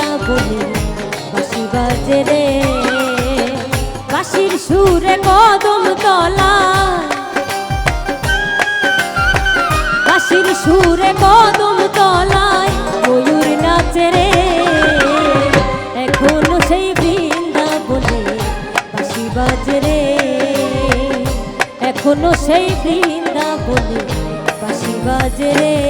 বৃন্দাবনে বাসি বাজে রে। বাসির সুরে কদম তলা বাসির সুরে কদম তলায় ময়ূর নাচে রে। এখনও সেই বৃন্দাবনে বাসি বাজে রে। এখনও সেই বৃন্দাবনে বাসি বাজে রে।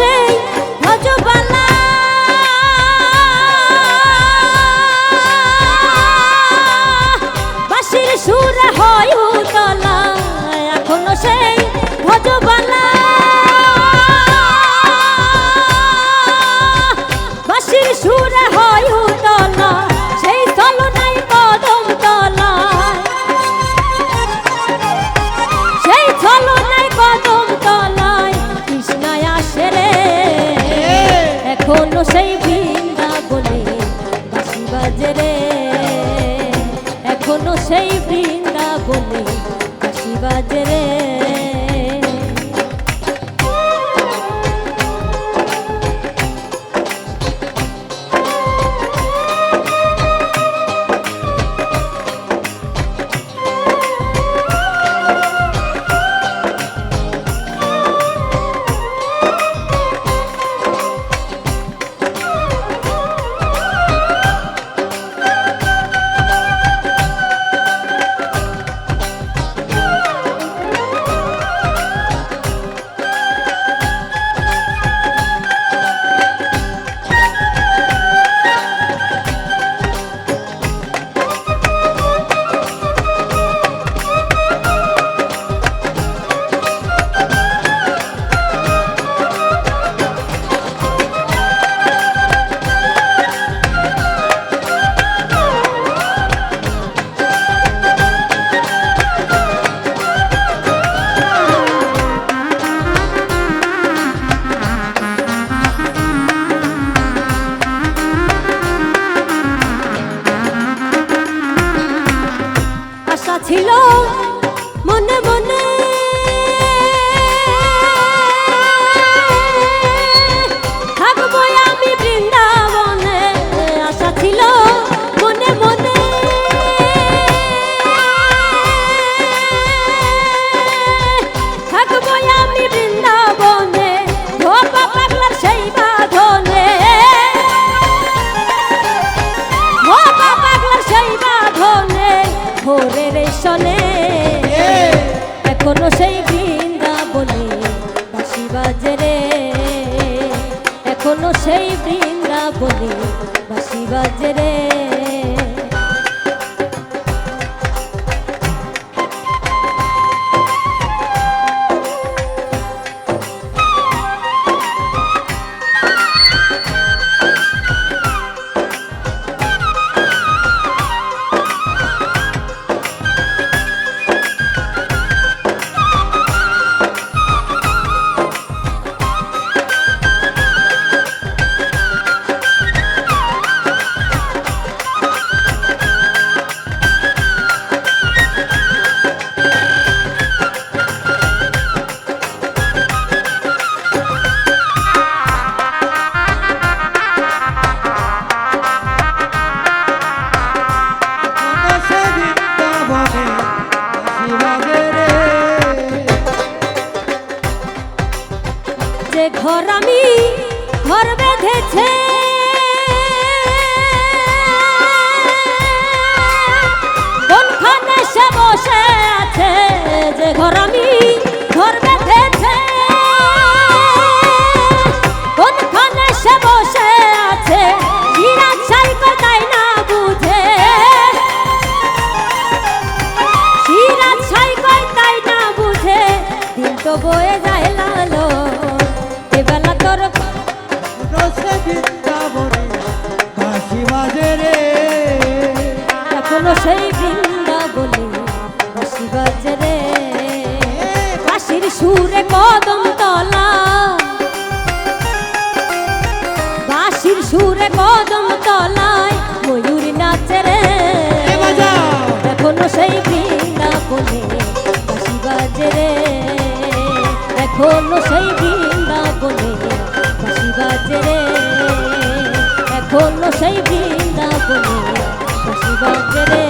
সেই ভজবালা ভোরের সনে এখনও সেই বৃন্দাবনে বাঁশি বাজে রে। এখনও সেই বৃন্দাবনে বাঁশি বাজে রে। বৃন্দাবনে বাঁশি বাজে রে বাঁশির সুরে কদম তলা। বাঁশির সুরে কদম তলায় ময়ূর নাচে রে। এখনও সেই বৃন্দাবনে বাঁশি বাজে রে। এখনও সেই বৃন্দাবনে বাঁশি বাজে রে। এখনও সেই বৃন্দাবনে বাঁশি বাজে রে।